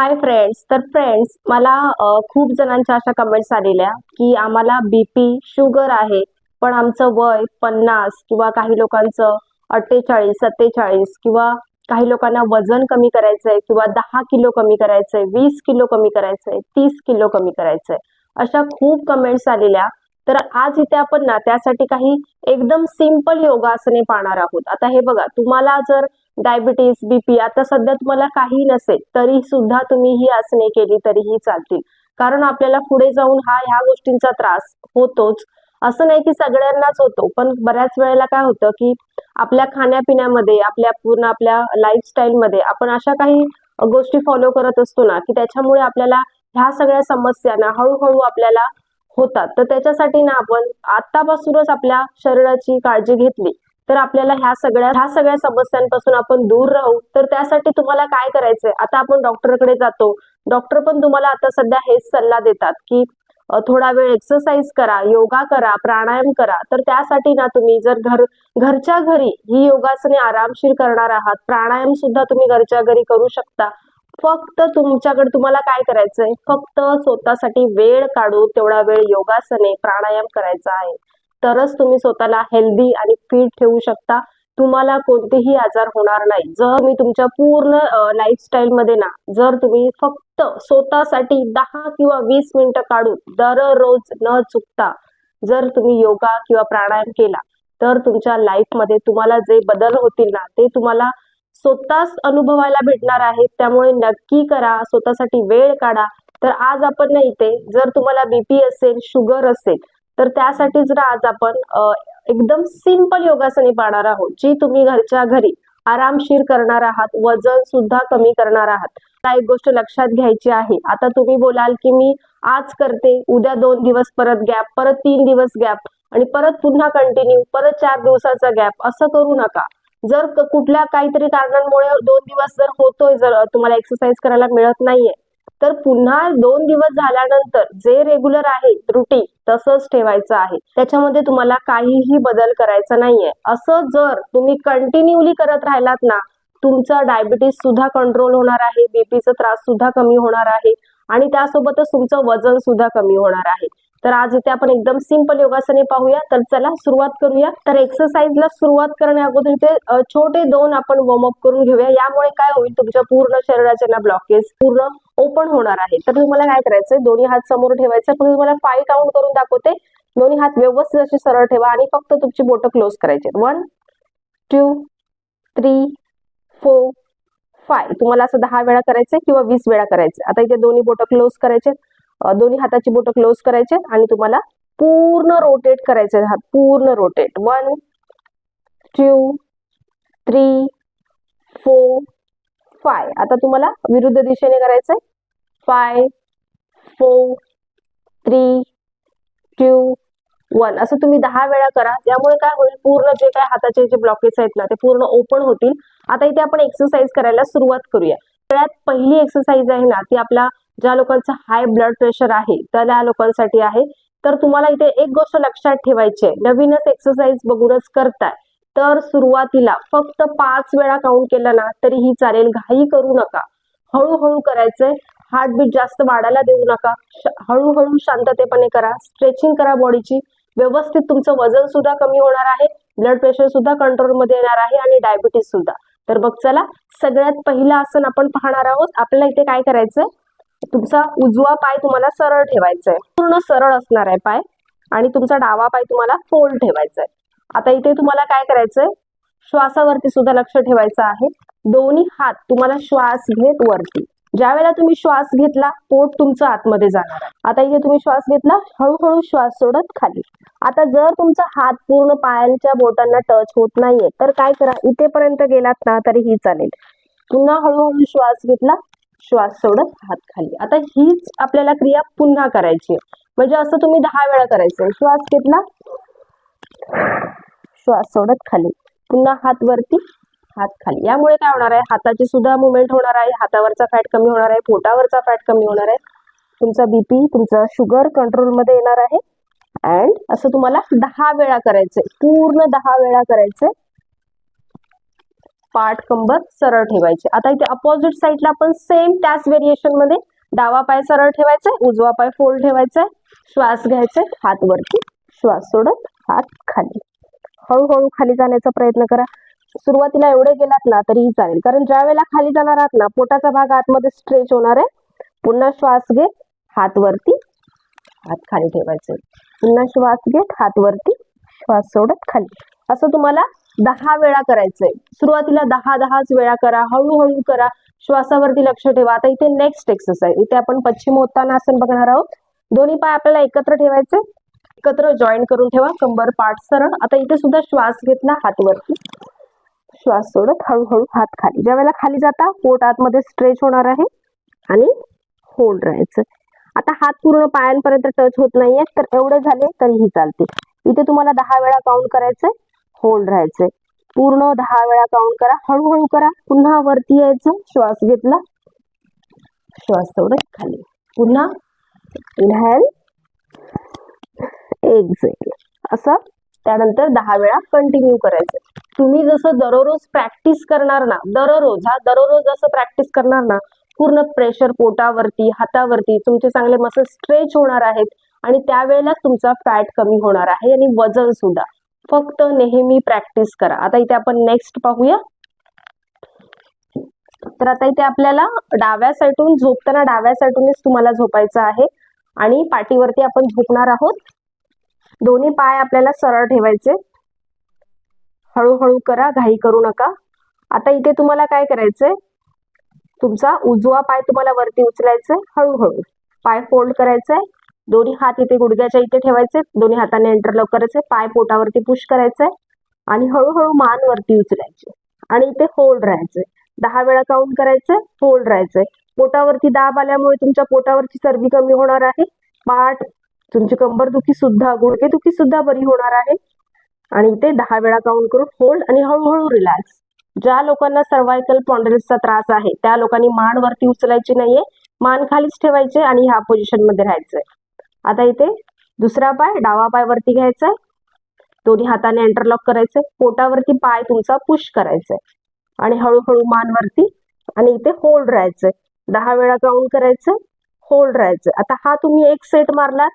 Hi friends तर friends मला खूप जणांच्या अशा कमेंट्स आलेल्या की आम्हाला बीपी शुगर आहे पण आमचं वय पन्नास किंवा काही लोकांचं अठ्ठेचाळीस सत्तेचाळीस किंवा काही लोकांना वजन कमी करायचंय किंवा दहा किलो कमी करायचंय वीस किलो कमी करायचंय तीस किलो कमी करायचंय अशा खूप कमेंट्स आलेल्या. तर आज इथे आपण ना त्यासाठी काही एकदम सिंपल योगासने पाहणार आहोत. आता हे बघा तुम्हाला जर डायबिटीस बीपी आता सध्या तुम्हाला काही नसेल तरी सुद्धा तुम्ही ही आसने केली तरीही चालतील. कारण आपल्याला पुढे जाऊन हा ह्या गोष्टींचा त्रास होतोच. असं नाही की सगळ्यांनाच होतो पण बऱ्याच वेळेला काय होतं की आपल्या खाण्यापिण्यामध्ये आपल्या पूर्ण आपल्या लाईफस्टाईलमध्ये आपण अशा काही गोष्टी फॉलो करत असतो ना की त्याच्यामुळे आपल्याला ह्या सगळ्या समस्यांना हळूहळू आपल्याला होतात. तर त्याच्यासाठी ना आपण आतापासूनच आपल्या शरीराची काळजी घेतली. तर आपल्याला ह्या सगळ्या ह्या सगळ्या समस्यांपासून आपण दूर राहू. तर त्यासाठी तुम्हाला काय करायचंय? आता आपण डॉक्टरकडे जातो. डॉक्टर पण तुम्हाला आता सध्या हेच सल्ला देतात की थोडा वेळ एक्सरसाइज करा योगा करा प्राणायाम करा. तर त्यासाठी ना तुम्ही जर घर घरच्या घरी ही योगासने आरामशीर करणार आहात प्राणायाम सुद्धा तुम्ही घरच्या घरी करू शकता. फक्त तुमच्याकडे तुम्हाला काय करायचंय? फक्त स्वतःसाठी वेळ काढून तेवढा वेळ योगासने प्राणायाम करायचा आहे. तरच तुम्ही स्वतःला हेल्दी आणि फिट ठेवू शकता. तुम्हाला कोणतेही आजार होणार नाही. जर तुम्ही तुमच्या पूर्ण लाईफस्टाईल मध्ये ना जर तुम्ही फक्त स्वतःसाठी दहा किंवा वीस मिनिटं काढून दररोज न चुकता जर तुम्ही योगा किंवा प्राणायाम केला तर तुमच्या लाईफमध्ये तुम्हाला जे बदल होतील ना ते तुम्हाला स्वतःच अनुभवायला भेटणार आहेत. त्यामुळे नक्की करा स्वतःसाठी वेळ काढा. तर आज आपण ना इथे जर तुम्हाला बीपी असेल शुगर असेल तर त्यासाठी जर आज आपण एकदम सिंपल योगासने पाहणार आहोत जी तुम्ही घरच्या घरी आरामशीर करणार आहात वजन सुद्धा कमी करणार आहात. त्या एक गोष्ट लक्षात घ्यायची आहे आता तुम्ही बोलाल की मी आज करते उद्या दोन दिवस परत गॅप परत तीन दिवस गॅप आणि परत पुन्हा कंटिन्यू परत चार दिवसाचा गॅप असं करू नका. जर कुठल्या काहीतरी कारणांमुळे दोन दिवस जर होतोय जर तुम्हाला एक्सरसाइज करायला मिळत नाहीये तर पुन्हा दोन दिवस झाल्यानंतर जे रेग्युलर आहे रुटीन तसंच ठेवायचं आहे. त्याच्यामध्ये तुम्हाला काहीही बदल करायचा नाहीये. असं जर तुम्ही कंटिन्यूली करत राहिलात ना तुमचा डायबिटीस सुद्धा कंट्रोल होणार आहे बीपीचा त्रास सुद्धा कमी होणार आहे आणि त्यासोबतच तुमचं वजन सुद्धा कमी होणार आहे. तर आज इथे आपण एकदम सिंपल योगासने पाहूया. तर चला सुरुवात करूया. तर एक्सरसाइजला सुरुवात करण्या अगोदर इथे छोटे दोन आपण वॉर्मअप करून घेऊया. यामुळे काय होईल तुमच्या पूर्ण शरीराचे ना ब्लॉकेज पूर्ण ओपन होणार आहे. तर तुम्हाला काय करायचंय दोन्ही हात समोर ठेवायचे. पण तुम्हाला फाईव्ह काउंट करून दाखवते. दोन्ही हात व्यवस्थित असे सरळ ठेवा आणि फक्त तुमची बोटं क्लोज करायचे one two three four five तुम्हाला असं दहा वेळा करायचंय किंवा वीस वेळा करायचं आता इथे दोन्ही बोटं क्लोज करायचे दोन्ही हाताची बोटं क्लोज करायचे आणि तुम्हाला पूर्ण रोटेट करायचे हात पूर्ण rotate one two three four five आता तुम्हाला विरुद्ध दिशेने करायचंय. Five four three two one असं तुम्ही दहा वेळा करा. त्यामुळे काय होईल पूर्ण जे काय हाताचे जे ब्लॉकेज आहेत ना ते पूर्ण ओपन होतील. आता इथे आपण एक्सरसाइज करायला सुरुवात करूया. सगळ्यात पहिली एक्सरसाइज आहे ना ती आपला ज्या लोकांचं हाय ब्लड प्रेशर आहे त्या लोकांसाठी आहे. तर तुम्हाला इथे एक गोष्ट लक्षात ठेवायची आहे. नवीनच एक्सरसाइज बघूनच करताय. तर सुरुवातीला फक्त पाच वेळा काउंट केलं ना तरीही चालेल. घाई करू नका. हळूहळू करायचंय. हार्टबीट जास्त वाढायला देऊ नका. श- हळूहळू शांततेपणे करा. स्ट्रेचिंग करा बॉडीची व्यवस्थित तुमचं वजन सुद्धा कमी होणार आहे. ब्लड प्रेशर सुद्धा कंट्रोलमध्ये येणार आहे आणि डायबिटीस सुद्धा. तर मग चला सगळ्यात पहिलं आसन आपण पाहणार आहोत. आपल्याला इथे काय करायचंय? तुमचा उजवा पाय तुम्हाला सरळ ठेवायचा आहे पूर्ण सरळ असणार आहे पाय आणि तुमचा डावा पाय तुम्हाला फोल्ड ठेवायचा आहे आता इथे तुम्हाला काय करायचंय? श्वासावरती सुद्धा लक्ष ठेवायचं आहे. दोन्ही हात तुम्हाला श्वास घेत वरती. ज्या वेळेला तुम्ही श्वास घेतला पोट तुमचं आतमध्ये जाणार आहे. आता इथे तुम्ही श्वास घेतला हळूहळू श्वास सोडत खाली. आता जर तुमचा हात पूर्ण पायांच्या बोटांना टच होत नाहीये तर काय करा? इथेपर्यंत गेलात ना तरीही चालेल. पुन्हा हळूहळू श्वास घेतला श्वास सोडत हात खाली. आता हीच आपल्याला क्रिया पुन्हा करायची आहे. म्हणजे असं तुम्ही दहा वेळा करायचं श्वास घेतला. श्वास सोडत खाली. पुन्हा हात वरती हात खाली. यामुळे काय होणार आहे? हाताची सुद्धा मुवमेंट होणार आहे. हातावरचा फॅट कमी होणार आहे. पोटावरचा फॅट कमी होणार आहे. तुमचा बीपी तुमचा शुगर कंट्रोलमध्ये येणार आहे. अँड असं तुम्हाला दहा वेळा करायचंय. पूर्ण दहा वेळा करायचंय. पाठ कंबर सरळ ठेवायचे. आता इथे अपोजिट साईडला आपण सेम त्याच व्हेरिएशनमध्ये डावा पाय सरळ ठेवायचा उजवा पाय फोल्ड ठेवायचा श्वास घ्यायचा हात वरती श्वास सोडत हात खाली. हळूहळू खाली जाण्याचा प्रयत्न करा. सुरुवातीला एवढे गेलात ना तरीही चालेल. कारण ज्या वेळेला खाली जाणार आहात ना पोटाचा भाग आतमध्ये स्ट्रेच होणार आहे. पुन्हा श्वास घेत हात वरती हात खाली ठेवायचे पुन्हा श्वास घेत हात वरती श्वास सोडत खाली. असं तुम्हाला दहा वेळा करायचंय. सुरुवातीला दहा दहाच वेळा करा हळूहळू करा. श्वासावरती लक्ष ठेवा. आता इथे नेक्स्ट एक्सरसाइज इथे आपण पश्चिमोत्तानासन बघणार आहोत. दोन्ही पाय आपल्याला एकत्र ठेवायचे. एकत्र जॉईन करून ठेवा. कंबर पाठ सरळ. आता इथे सुद्धा श्वास घेतला हात वरती श्वास सोडत हळूहळू हात खाली. ज्या वेळेला खाली जाता पोट आतमध्ये स्ट्रेच होणार आहे आणि होल्ड राहायचं. आता हात पूर्ण पायांपर्यंत टच होत नाहीये तर एवढे झाले तरीही चालते. इथे तुम्हाला दहा वेळा काउंट करायचंय. होल्ड राहायचंय. पूर्ण दहा वेळा काउंट करा. हळूहळू करा. पुन्हा वरती यायचं. श्वास घेतला. श्वास सोडत खाली. पुन्हा इनहॅल एक्झेल असं. त्यानंतर दहा वेळा कंटिन्यू करायचं. तुम्ही जसं दररोज प्रॅक्टिस करणार ना दररोज हा दररोज जसं प्रॅक्टिस करणार ना पूर्ण प्रेशर पोटावरती हातावरती तुमचे चांगले मसल स्ट्रेच होणार आहेत आणि त्यावेळेलाच तुमचा फॅट कमी होणार आहे आणि वजन सुद्धा. फक्त नेहमी प्रॅक्टिस करा. आता इथे आपण नेक्स्ट पाहूया. तर आता इथे आपल्याला डाव्या साईडून झोपताना डाव्या साईडूनच तुम्हाला झोपायचं आहे. आणि पाठीवरती आपण झोपणार आहोत. दोन्ही पाय आपल्याला सरळ ठेवायचे. हळूहळू करा घाई करू नका. आता इथे तुम्हाला काय करायचंय? तुमचा उजवा पाय तुम्हाला वरती उचलायचंय. हळूहळू. पाय फोल्ड करायचंय. दोन्ही हात इथे गुडघ्याच्या इथे ठेवायचे दोन्ही हाताने एंटरलॉक करायचे पाय पोटावरती पुश करायचे आणि हळूहळू मान वरती उचलायचे. आणि इथे होल्ड राहायचे दहा वेळा काउंट करायचंय होल्ड राहायचे पोटावरती दाब आल्यामुळे तुमच्या पोटावरची चरबी कमी होणार आहे. पाठ तुमची कंबरदुखी सुद्धा गुडघेदुखी सुद्धा बरी होणार आहे. आणि इथे दहा वेळा काउंट करून होल्ड आणि हळूहळू रिलॅक्स ज्या लोकांना सर्वायकल पॉन्डरेसचा त्रास आहे त्या लोकांनी मान वरती उचलायची नाहीये. मान खालीच ठेवायचे आणि ह्या पोझिशनमध्ये राहायचंय. आता इथे दुसरा पाय डावा पाय वरती घ्यायचाय दोन्ही हाताने एंटरलॉक करायचंय. पोटावरती पाय तुमचा पुश करायचाय. आणि हळूहळू मान वरती आणि इथे होल्ड राहायचंय. दहा वेळा काउंट करायचंय होल्ड राहायचंय. आता हा तुम्ही एक सेट मारलात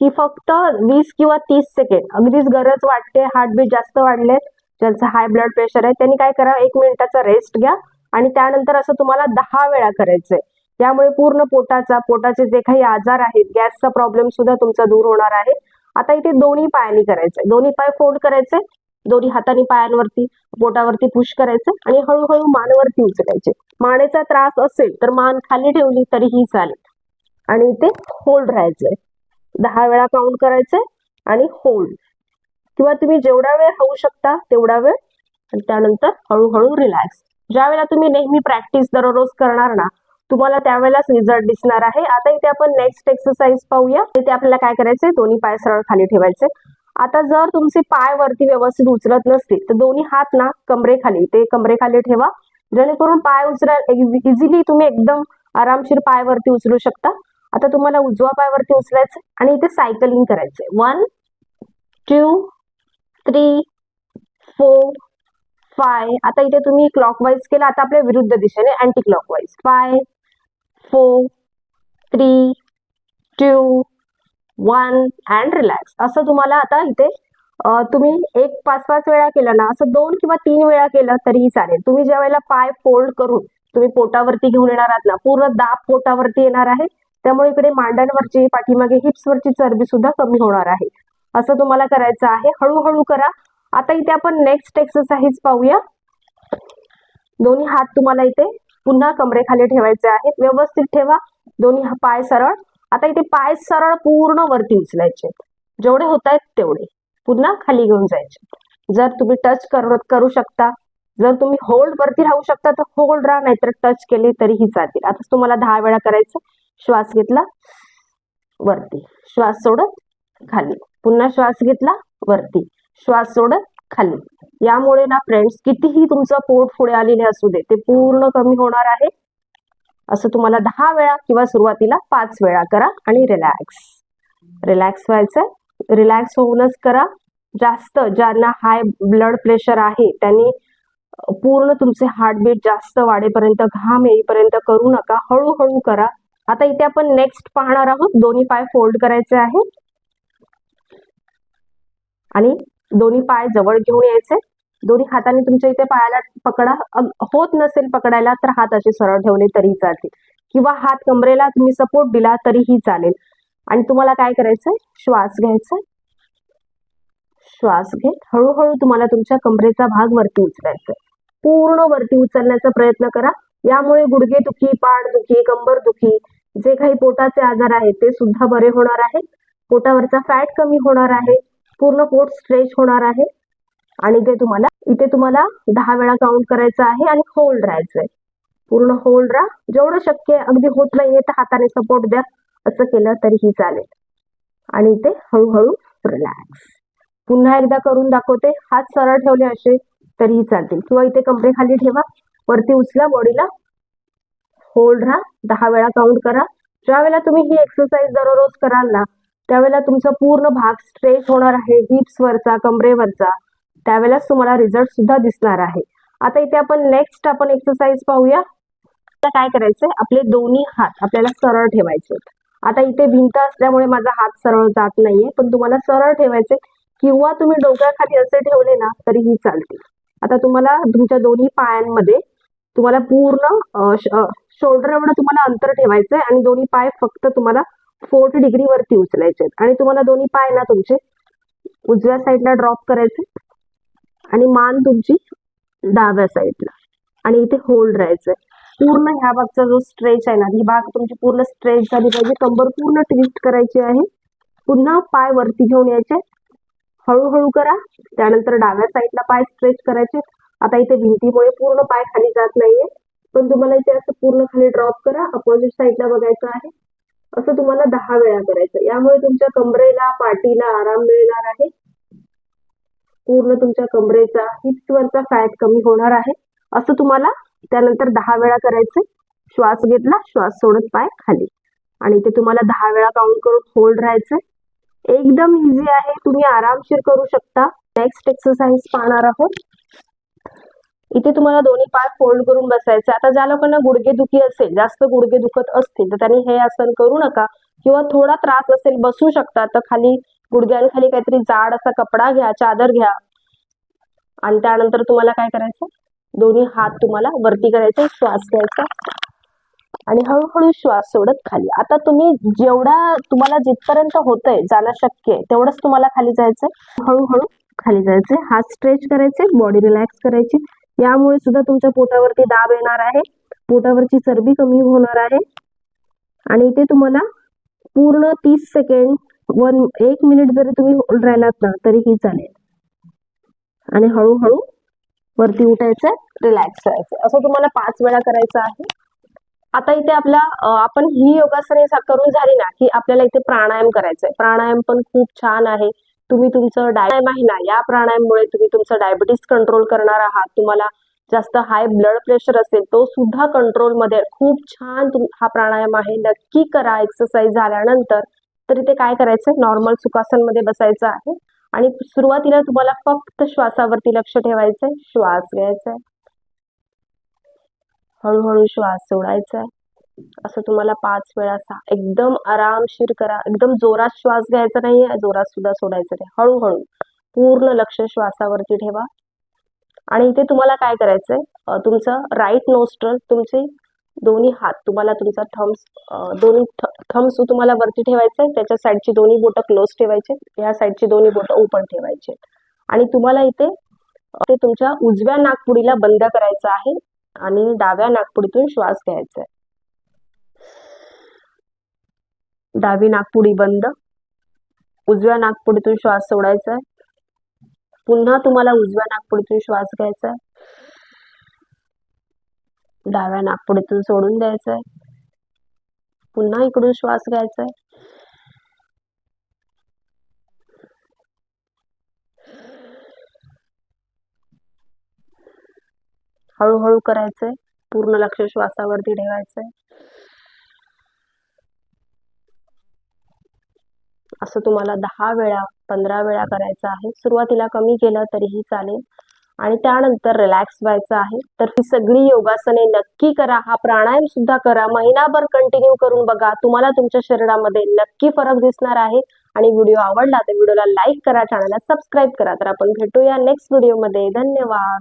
की फक्त वीस किंवा तीस सेकंड अगदीच गरज वाटते हार्टबीट जास्त वाढले ज्यांचं हाय ब्लड प्रेशर आहे त्यांनी काय करा एक मिनिटाचा रेस्ट घ्या. आणि त्यानंतर असं तुम्हाला दहा वेळा करायचंय. त्यामुळे पूर्ण पोटाचा पोटाचे जे काही आजार आहेत गॅसचा प्रॉब्लेम सुद्धा तुमचा दूर होणार आहे. आता इथे दोन्ही पायांनी करायचंय. दोन्ही पाय फोल्ड करायचे दोन्ही हाताने पायांवरती पोटावरती पुश करायचे आणि हळूहळू मानवरती उचलायचे. मानेचा त्रास असेल तर मान खाली ठेवली तरीही चालेल. आणि इथे होल्ड राहायचंय. दहा वेळा काउंट करायचंय आणि होल्ड किंवा तुम्ही जेवढा वेळ होऊ शकता तेवढा वेळ आणि त्यानंतर हळूहळू रिलॅक्स ज्या वेळेला तुम्ही नेहमी प्रॅक्टिस दररोज करणार ना तुम्हाला त्यावेळेलाच रिझल्ट दिसणार आहे. आता इथे आपण नेक्स्ट एक्सरसाइज पाहूया. इथे आपल्याला काय करायचंय? दोन्ही पाय सरळ खाली ठेवायचे. आता जर तुमचे पाय वरती व्यवस्थित उचलत नसतील तर दोन्ही हात ना कमरेखाली ते कमरेखाली ठेवा. जेणेकरून पाय उचला इझिली तुम्ही एकदम आरामशीर पाय वरती उचलू शकता. आता तुम्हाला उजवा पाय वरती उचलायचं आणि इथे सायकलिंग करायचंय. One two three four five आता इथे तुम्ही क्लॉकवाईज केलं आता आपल्या विरुद्ध दिशेने anticlockwise five four three two one and relax असं तुम्हाला आता इथे तुम्ही एक पाच पाच वेळा केलं ना असं दोन किंवा तीन वेळा केलं तरीही चालेल. तुम्ही ज्या वेळेला पाय फोल्ड करून तुम्ही पोटावरती घेऊन येणार आहात ना पूर्ण दाब पोटावरती येणार आहे. त्यामुळे इकडे मांड्यांवरची पाठीमागे हिप्सवरची चरबी सुद्धा कमी होणार आहे. असं तुम्हाला करायचं आहे. हळूहळू करा. आता इथे आपण नेक्स्ट एक्सरसाइज पाहूया. दोन्ही हात तुम्हाला इथे पुन्हा कमरेखाली ठेवायचे आहेत. व्यवस्थित ठेवा. दोन्ही पाय सरळ. आता इथे पाय सरळ पूर्ण वरती उचलायचे. जेवढे होत आहेत तेवढे. पुन्हा खाली घेऊन जायचे. जर तुम्ही टच कर करू शकता. जर तुम्ही होल्ड वरती राहू शकता तर होल्ड राहा. नाहीतर टच केले तरीही जातील आता तुम्हाला दहा वेळा करायचं. श्वास घेतला वरती. श्वास सोडत खाली. पुन्हा श्वास घेतला वरती. श्वास सोडत खाली. यामुळे ना फ्रेंड्स कितीही तुमचं पोट पुढे आलेले असू दे ते पूर्ण कमी होणार आहे. असं तुम्हाला दहा वेळा किंवा सुरुवातीला पाच वेळा करा आणि रिलॅक्स रिलॅक्स व्हायचं रिलॅक्स होऊनच करा. जास्त ज्यांना हाय ब्लड प्रेशर आहे त्यांनी पूर्ण तुमचे हार्टबीट जास्त वाढेपर्यंत घाम येईपर्यंत करू नका. हळूहळू करा. आता इथे आपण नेक्स्ट पाहणार आहोत. दोन्ही पाय फोल्ड करायचे आहे आणि दोन्ही पाय जवळ घेऊन यायचे. दोन्ही हाताने तुमच्या इथे पायाला पकडा. होत नसेल पकडायला तर हात असे सरळ ठेवले तरी चालतील. किंवा हात कमरेला तुम्ही सपोर्ट दिला तरीही चालेल. आणि तुम्हाला काय करायचंय? श्वास घ्यायचा. श्वास घेत हळूहळू तुम्हाला तुमच्या कमरेचा भाग वरती उचलायचा पूर्ण वरती उचलण्याचा प्रयत्न करा. यामुळे गुडघेदुखी कंबर दुखी जे काही पोटाचे आजार आहेत ते सुद्धा बरे होणार आहेत. पोटावरचा फॅट कमी होणार आहे. पूर्ण पोट स्ट्रेच होणार आहे. आणि ते तुम्हाला इथे तुम्हाला दहा वेळा काउंट करायचं आहे आणि होल्ड राहायचंय. पूर्ण होल्ड राहा. जेवढं शक्य अगदी होत नाहीये तर हाताने सपोर्ट द्या. असं केलं तरीही चालेल. आणि इथे हळूहळू रिलॅक्स पुन्हा एकदा करून दाखवते. हात सरळ ठेवले असे तरीही चालतील. किंवा इथे कमरेखाली ठेवा. वरती उचला बॉडीला. होल्ड राहा. दहा वेळा काउंट करा. ज्या वेळेला तुम्ही ही एक्सरसाइज दररोज कराल ना त्यावेळेला तुमचा पूर्ण भाग स्ट्रेच होणार आहे हिप्स वरचा कमरेवरचा. त्यावेळेलाच तुम्हाला रिझल्ट सुद्धा दिसणार आहे. आता इथे आपण नेक्स्ट आपण एक्सरसाइज पाहूया. आता काय करायचंय? आपले दोन्ही हात आपल्याला सरळ ठेवायचे आता इथे भिंत असल्यामुळे माझा हात सरळ जात नाहीये पण तुम्हाला सरळ ठेवायचे किंवा तुम्ही डोक्याखाली असे ठेवले ना तरीही चालते आता तुम्हाला तुमच्या दोन्ही पायांमध्ये तुम्हाला पूर्ण शोल्डर एवढं तुम्हाला अंतर ठेवायचंय आणि दोन्ही पाय फक्त तुम्हाला फोर्टी डिग्री वरती उचलायचे आहेत. आणि तुम्हाला दोन्ही पाय ना तुमचे उजव्या साईडला ड्रॉप करायचे आणि मान तुमची डाव्या साईडला आणि इथे होल्ड राहायचंय. पूर्ण ह्या भागचा जो स्ट्रेच आहे ना ही भाग तुमची पूर्ण स्ट्रेच झाली पाहिजे. कंबर पूर्ण ट्विस्ट करायची आहे. पुन्हा पाय वरती घेऊन यायचे. हळूहळू करा. त्यानंतर डाव्या साईडला पाय स्ट्रेच करायचे. आता इथे भिंतीमुळे पूर्ण पाय खाली जात नाहीये. पण तुम्हाला इथे असं पूर्ण खाली ड्रॉप करा. अपोजिट साईडला बघायचं आहे. असं तुम्हाला दहा वेळा करायचं. यामुळे तुमच्या कमरेला पाठीला आराम मिळणार आहे. पूर्ण तुमच्या कमरेचा हिप्सवरचा वरचा फॅट कमी होणार आहे. असं तुम्हाला त्यानंतर दहा वेळा करायचं श्वास घेतला श्वास सोडत पाय खाली. आणि ते तुम्हाला दहा वेळा काउंट करून होल्ड राहायचंय. एकदम इझी आहे. तुम्ही आरामशीर करू शकता. नेक्स्ट एक्सरसाइज पाहणार आहोत. इथे तुम्हाला दोन्ही पाय फोल्ड करून बसायचे. आता ज्या लोकांना गुडघे दुखी असेल जास्त गुडघे दुखत असतील तर त्यांनी हे आसन करू नका. किंवा थोडा त्रास असेल बसू शकता तर खाली गुडघ्यांखाली काहीतरी जाड असा कपडा घ्या चादर घ्या. आणि त्यानंतर तुम्हाला काय करायचं? दोन्ही हात तुम्हाला वरती करायचे श्वास घ्यायचा. आणि हळूहळू श्वास सोडत खाली. आता तुम्ही जेवढा तुम्हाला जिथपर्यंत होतंय जाणं शक्य आहे तेवढंच तुम्हाला खाली जायचंय. हळूहळू खाली जायचंय. हात स्ट्रेच करायचे बॉडी रिलॅक्स करायची. यामुळे सुद्धा तुमच्या पोटावरती दाब येणार आहे. पोटावरची चरबी कमी होणार आहे. आणि इथे तुम्हाला पूर्ण तीस सेकंड वन एक मिनिट जरी तुम्ही होल्ड राहिलात ना तरीही चालेल. आणि हळूहळू वरती उठायचं रिलॅक्स करायचं. असं तुम्हाला पाच वेळा करायचं आहे. आता इथे आपला आपण ही योगासने करून झाली ना की आपल्याला इथे प्राणायाम करायचंय. प्राणायाम पण खूप छान आहे. तुम्ही तुमचं डायम आहे ना या प्राणायाममुळे तुम्ही तुमचं डायबिटीस कंट्रोल करणार आहात. तुम्हाला जास्त हाय ब्लड प्रेशर असेल तो सुद्धा कंट्रोलमध्ये खूप छान हा प्राणायाम आहे. नक्की करा. एक्सरसाइज झाल्यानंतर तर इथे काय करायचंय? नॉर्मल सुखासनमध्ये बसायचं आहे. आणि सुरुवातीला तुम्हाला फक्त श्वासावरती लक्ष ठेवायचंय. श्वास घ्यायचा आहे हळूहळू श्वास सोडायचा आहे असं तुम्हाला पाच वेळा सा एकदम आरामशीर करा. एकदम जोरात श्वास घ्यायचा नाहीये जोरात सुद्धा सोडायचं नाही. हळूहळू. पूर्ण लक्ष श्वासावरती ठेवा. आणि इथे तुम्हाला काय करायचंय? तुमचं राईट नोस्ट्रल तुमचे दोन्ही हात तुम्हाला तुमचा थम्स दोन्ही थम्स तुम्हाला वरती ठेवायचे त्याच्या साईडची दोन्ही बोटं क्लोज ठेवायचे ह्या साईडची दोन्ही बोटं ओपन ठेवायचे आणि तुम्हाला इथे ते तुमच्या उजव्या नागपुडीला बंद करायचं आहे आणि डाव्या नागपुडीतून श्वास घ्यायचा आहे डावी नागपुडी बंद. उजव्या नागपुडीतून श्वास सोडायचा आहे पुन्हा तुम्हाला उजव्या नागपुडीतून श्वास घ्यायचा आहे डाव्या नागपुडीतून सोडून द्यायचा आहे पुन्हा इकडून श्वास घ्यायचा आहे हळूहळू करायचंय. पूर्ण लक्ष श्वासावरती ठेवायचंय. असं तुम्हाला दहा वेळा पंधरा वेळा करायचं आहे. सुरुवातीला कमी केलं तरीही चालेल. आणि त्यानंतर रिलॅक्स व्हायचं आहे. तर ही सगळी योगासने नक्की करा. हा प्राणायाम सुद्धा करा. महिनाभर कंटिन्यू करून बघा. तुम्हाला तुमच्या शरीरामध्ये नक्की फरक दिसणार आहे. आणि व्हिडिओ आवडला तर व्हिडिओला लाईक करा. चॅनलला सबस्क्राईब करा. तर आपण भेटूया नेक्स्ट व्हिडिओमध्ये धन्यवाद.